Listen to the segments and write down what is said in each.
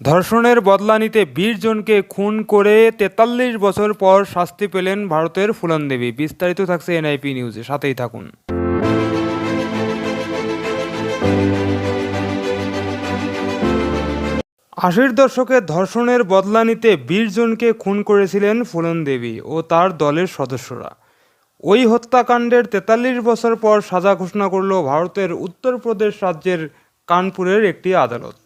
ধর্ষণের বদলা নিতে বিশ জনকে খুন করে তেতাল্লিশ বছর পর শাস্তি পেলেন ভারতের ফুলন দেবী। বিস্তারিত থাকছে এনআইপি নিউজে সাথেই থাকুন। আশির দশকে ধর্ষণের বদলা নিতে বিশ জনকে খুন করেছিলেন ফুলন দেবী ও তার দলের সদস্যরা। ওই হত্যাকাণ্ডের তেতাল্লিশ বছর পর সাজা ঘোষণা করল ভারতের উত্তরপ্রদেশ রাজ্যের কানপুরের একটি আদালত।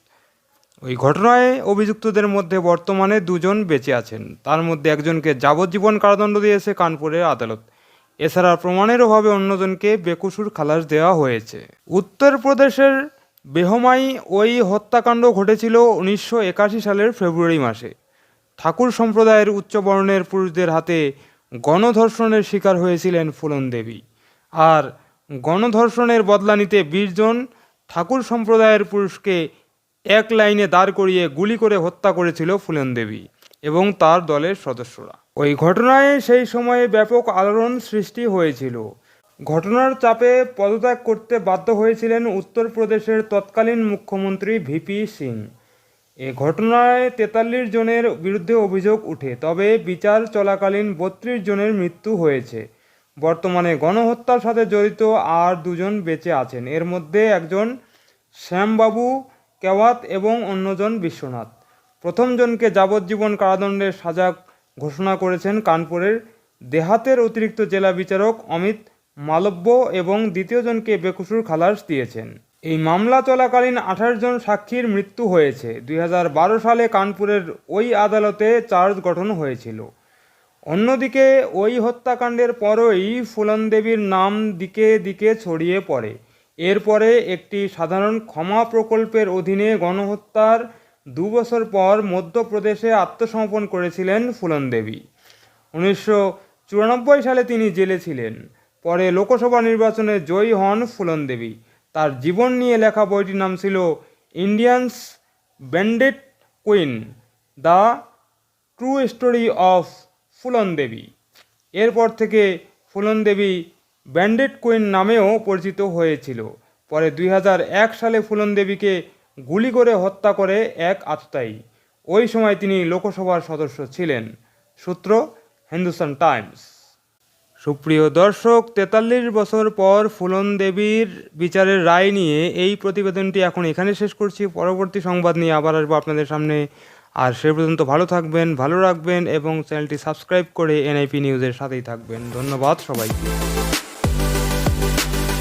ওই ঘটনায় অভিযুক্তদের মধ্যে বর্তমানে দুজন বেঁচে আছেন। তার মধ্যে একজনকে যাবজ্জীবন কারাদণ্ড দিয়েছে কানপুরের আদালত। এছাড়া প্রমাণের অভাবে অন্যজনকে বেকসুর খালাস দেওয়া হয়েছে। উত্তরপ্রদেশের বেহমাই ওই হত্যাকাণ্ড ঘটেছিল উনিশশো একাশি সালের ফেব্রুয়ারি মাসে। ঠাকুর সম্প্রদায়ের উচ্চবর্ণের পুরুষদের হাতে গণধর্ষণের শিকার হয়েছিলেন ফুলন দেবী। আর গণধর্ষণের বদলা নিতে বিশ জন ঠাকুর সম্প্রদায়ের পুরুষকে এক লাইনে দাঁড় করিয়ে গুলি করে হত্যা করেছিল ফুলন দেবী এবং তার দলের সদস্যরা। ওই ঘটনায় সেই সময়ে ব্যাপক আলোড়ন সৃষ্টি হয়েছিল। ঘটনার চাপে পদত্যাগ করতে বাধ্য হয়েছিলেন উত্তরপ্রদেশের তৎকালীন মুখ্যমন্ত্রী ভিপি সিং। এ ঘটনায় তেতাল্লিশ জনের বিরুদ্ধে অভিযোগ উঠে, তবে বিচার চলাকালীন বত্রিশ জনের মৃত্যু হয়েছে। বর্তমানে গণহত্যার সাথে জড়িত আর দুজন বেঁচে আছেন। এর মধ্যে একজন শ্যামবাবু কেওয়াত এবং অন্যজন বিশ্বনাথ। প্রথমজনকে যাবজ্জীবন কারাদণ্ডের সাজা ঘোষণা করেছেন কানপুরের দেহাতের অতিরিক্ত জেলা বিচারক অমিত মালব্য এবং দ্বিতীয়জনকে বেকসুর খালাস দিয়েছেন। এই মামলা চলাকালীন আঠাশ জন সাক্ষীর মৃত্যু হয়েছে। দুই হাজার বারো সালে কানপুরের ওই আদালতে চার্জ গঠন হয়েছিল। অন্যদিকে ওই হত্যাকাণ্ডের পরই ফুলন দেবীর নাম দিকে দিকে ছড়িয়ে পড়ে। এরপরে একটি সাধারণ ক্ষমা প্রকল্পের অধীনে গণহত্যার দু বছর পর মধ্যপ্রদেশে আত্মসমর্পণ করেছিলেন ফুলন দেবী। উনিশশো চুরানব্বই সালে তিনি জেলে ছিলেন। পরে লোকসভা নির্বাচনে জয়ী হন ফুলন দেবী। তার জীবন নিয়ে লেখা বইটির নাম ছিল Indians bandit queen, the true story of Phoolan Devi. এরপর থেকে ফুলন দেবী ব্যান্ডেড কুইন নামেও পরিচিত হয়েছিল। পরে দুই হাজার এক সালে ফুলন দেবীকে গুলি করে হত্যা করে এক আততায়ী ওই সময় তিনি লোকসভার সদস্য ছিলেন। সূত্র, হিন্দুস্তান টাইমস। সুপ্রিয় দর্শক, তেতাল্লিশ বছর পর ফুলন দেবীর বিচারের রায় নিয়ে এই প্রতিবেদনটি এখন এখানে শেষ করছি। পরবর্তী সংবাদ নিয়ে আবার আসব আপনাদের সামনে। আর সে পর্যন্ত ভালো থাকবেন, ভালো রাখবেন এবং চ্যানেলটি সাবস্ক্রাইব করে এনআইপি নিউজের সাথেই থাকবেন। ধন্যবাদ সবাইকে। you